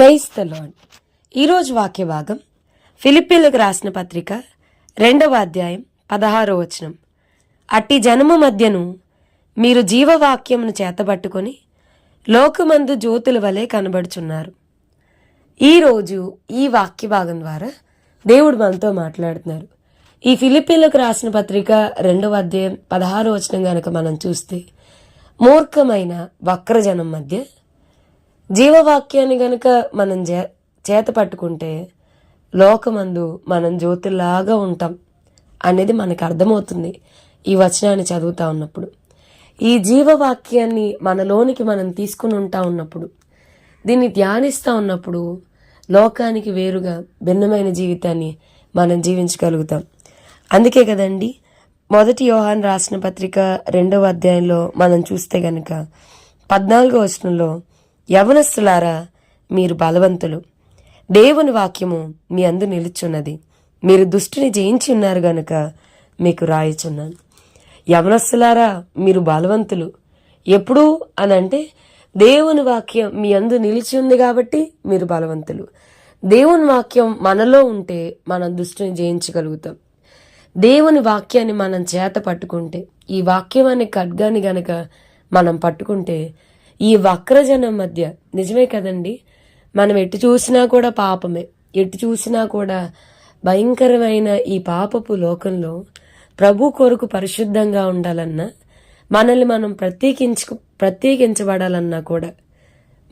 క్రైస్తలోన్ ఈరోజు వాక్య భాగం ఫిలిప్పీలకు రాసిన పత్రిక రెండవ అధ్యాయం పదహారో వచనం. అట్టి జనము మధ్యను మీరు జీవవాక్యమును చేతబట్టుకొని లోకమందు జ్యోతుల వలె కనబడుచున్నారు. ఈరోజు ఈ వాక్య భాగం ద్వారా దేవుడు మనతో మాట్లాడుతున్నారు. ఈ ఫిలిపీన్లకు రాసిన పత్రిక రెండవ అధ్యాయం పదహారో వచనం గనక మనం చూస్తే మూర్ఖమైన వక్రజనం మధ్య జీవవాక్యాన్ని గనుక మనం చే చేత పట్టుకుంటే లోకమందు మనం జ్యోతిలాగా ఉంటాం అనేది మనకు అర్థమవుతుంది ఈ వచనాన్ని చదువుతా ఉన్నప్పుడు. ఈ జీవవాక్యాన్ని మనలోనికి మనం తీసుకుని ఉంటా ఉన్నప్పుడు దీన్ని ధ్యానిస్తూ ఉన్నప్పుడు లోకానికి వేరుగా భిన్నమైన జీవితాన్ని మనం జీవించగలుగుతాం. అందుకే కదండి మొదటి యోహాన్ రాసిన పత్రిక రెండవ అధ్యాయంలో మనం చూస్తే గనక పద్నాలుగో వచనంలో యవనస్తులారా మీరు బలవంతులు. దేవుని వాక్యము మీ అందు నిలుచున్నది. మీరు దుష్టిని జయించి ఉన్నారు గనుక మీకు రాయచున్నాను. యవనస్తులారా మీరు బలవంతులు. ఎప్పుడు అని అంటే దేవుని వాక్యం మీ అందు నిలిచి ఉంది కాబట్టి మీరు బలవంతులు. దేవుని వాక్యం మనలో ఉంటే మనం దుష్టిని జయించగలుగుతాం. దేవుని వాక్యాన్ని మనం చేత పట్టుకుంటే ఈ వాక్యం అనే ఖడ్గాన్ని గనక మనం పట్టుకుంటే ఈ వక్రజనం మధ్య. నిజమే కదండి? మనం ఎటు చూసినా కూడా పాపమే. ఎటు చూసినా కూడా భయంకరమైన ఈ పాపపు లోకంలో ప్రభు కొరకు పరిశుద్ధంగా ఉండాలన్నా మనల్ని మనం ప్రత్యేకించు ప్రత్యేకించబడాలన్నా కూడా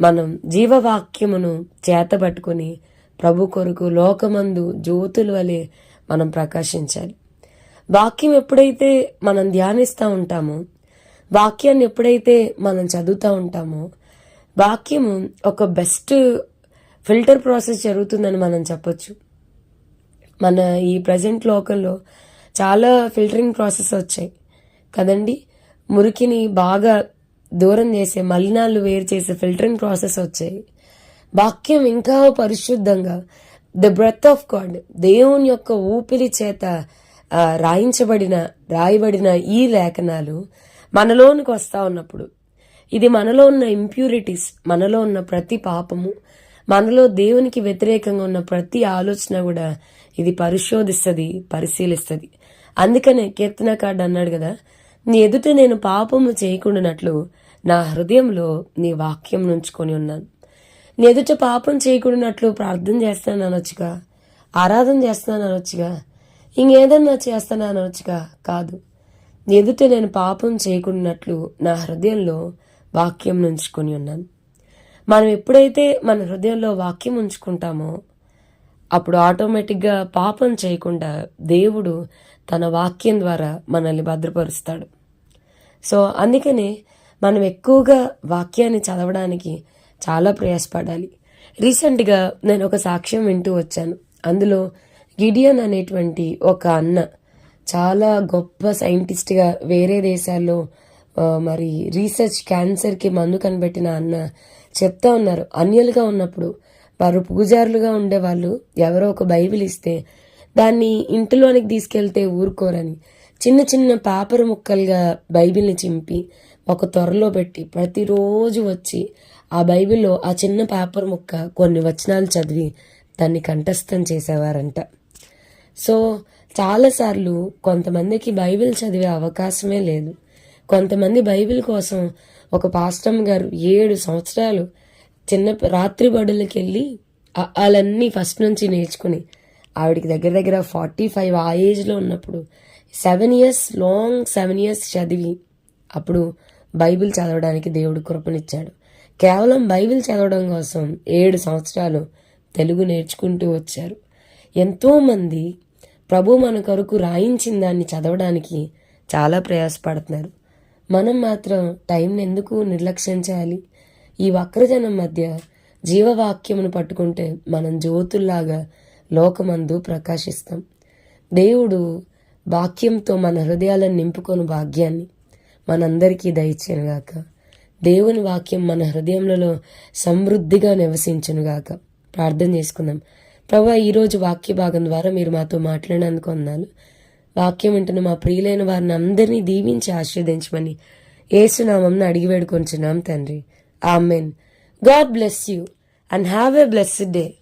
మనం జీవవాక్యమును చేతబట్టుకుని ప్రభు కొరకు లోకమందు జ్యోతుల వలె మనం ప్రకాశించాలి. వాక్యం ఎప్పుడైతే మనం ధ్యానిస్తూ ఉంటామో వాక్యాన్ని ఎప్పుడైతే మనం చదువుతూ ఉంటామో వాక్యము ఒక బెస్ట్ ఫిల్టర్ ప్రాసెస్ జరుగుతుందని మనం చెప్పొచ్చు. మన ఈ ప్రజెంట్ లోకంలో చాలా ఫిల్టరింగ్ ప్రాసెస్ వచ్చాయి. కదండి? మురికిని బాగా దూరం చేసే మలినాలు వేరు చేసే ఫిల్టరింగ్ ప్రాసెస్ వచ్చాయి. వాక్యం ఇంకా పరిశుద్ధంగా ద బ్రెత్ ఆఫ్ గాడ్ దేవుని యొక్క ఊపిరి చేత రాయించబడిన రాయబడిన ఈ లేఖనాలు మనలోనికి వస్తా ఉన్నప్పుడు. ఇది మనలో ఉన్న ఇంప్యూరిటీస్ మనలో ఉన్న ప్రతి పాపము మనలో దేవునికి వ్యతిరేకంగా ఉన్న ప్రతి ఆలోచన కూడా ఇది పరిశోధిస్తుంది పరిశీలిస్తుంది. అందుకనే కీర్తనకాడు అన్నాడు కదా నీ ఎదుట నేను పాపము చేయకుండానట్లు నా హృదయంలో నీ వాక్యం నుంచుకొని ఉన్నాను. నీ ఎదుట పాపం చేయకుండానట్లు ప్రార్థన చేస్తాను అనొచ్చుగా ఆరాధన చేస్తాను అనొచ్చుగా ఇంకేదన్నా చేస్తాను అనొచ్చుగా కాదు. ఎదుట నేను పాపం చేయకున్నట్లు నా హృదయంలో వాక్యం ఉంచుకొని ఉన్నాను. మనం ఎప్పుడైతే మన హృదయంలో వాక్యం ఉంచుకుంటామో అప్పుడు ఆటోమేటిక్గా పాపం చేయకుండా దేవుడు తన వాక్యం ద్వారా మనల్ని భద్రపరుస్తాడు. సో అందుకనే మనం ఎక్కువగా వాక్యాన్ని చదవడానికి చాలా ప్రయాసపడాలి. రీసెంట్గా నేను ఒక సాక్ష్యం వింటూ వచ్చాను. అందులో గిడియన్ అనేటువంటి ఒక అన్న చాలా గొప్ప సైంటిస్ట్గా వేరే దేశాల్లో మరి రీసెర్చ్ క్యాన్సర్కి మందు కనిపెట్టిన అన్న చెప్తా ఉన్నారు. అన్యులుగా ఉన్నప్పుడు వారు పూజారులుగా ఉండేవాళ్ళు ఎవరో ఒక బైబిల్ ఇస్తే దాన్ని ఇంటిలోనికి తీసుకెళ్తే ఊరుకోరని చిన్న చిన్న పేపర్ ముక్కలుగా బైబిల్ని చింపి ఒక త్వరలో పెట్టి ప్రతిరోజు వచ్చి ఆ బైబిల్లో ఆ చిన్న పేపర్ ముక్క కొన్ని వచనాలు చదివి దాన్ని కంఠస్థం చేసేవారంట. సో చాలాసార్లు కొంతమందికి బైబిల్ చదివే అవకాశమే లేదు. కొంతమంది బైబిల్ కోసం ఒక పాస్టమ్ గారు ఏడు సంవత్సరాలు చిన్న రాత్రి బడులకి వెళ్ళి వాళ్ళన్నీ ఫస్ట్ నుంచి నేర్చుకుని ఆవిడకి దగ్గర దగ్గర ఫార్టీ ఫైవ్ ఆ ఏజ్లో ఉన్నప్పుడు seven years long seven years చదివి అప్పుడు బైబిల్ చదవడానికి దేవుడు కృపనిచ్చాడు. కేవలం బైబిల్ చదవడం కోసం ఏడు సంవత్సరాలు తెలుగు నేర్చుకుంటూ వచ్చారు. ఎంతోమంది ప్రభు మన కొరకు రాయించిన దాన్ని చదవడానికి చాలా ప్రయాసపడుతున్నారు. మనం మాత్రం టైంని ఎందుకు నిర్లక్ష్యం చేయాలి? ఈ వక్రజనం మధ్య జీవవాక్యమును పట్టుకుంటే మనం జ్యోతుల్లాగా లోకమందు ప్రకాశిస్తాం. దేవుడు వాక్యంతో మన హృదయాలను నింపుకొని భాగ్యాన్ని మనందరికీ దయచేనుగాక దేవుని వాక్యం మన హృదయంలో సమృద్ధిగా నివసించునుగాక ప్రార్థన చేసుకుందాం. ప్రభా ఈరోజు వాక్య భాగం ద్వారా మీరు మాతో మాట్లాడినందుకు వందనాలు. వాక్యం వింటున్న మా ప్రియులైన వారిని అందరినీ దీవించి ఆశీర్వదించమని ఏసునామం అడిగి వేడుకొంచున్నాం తండ్రి. Amen. God bless you and have a blessed day.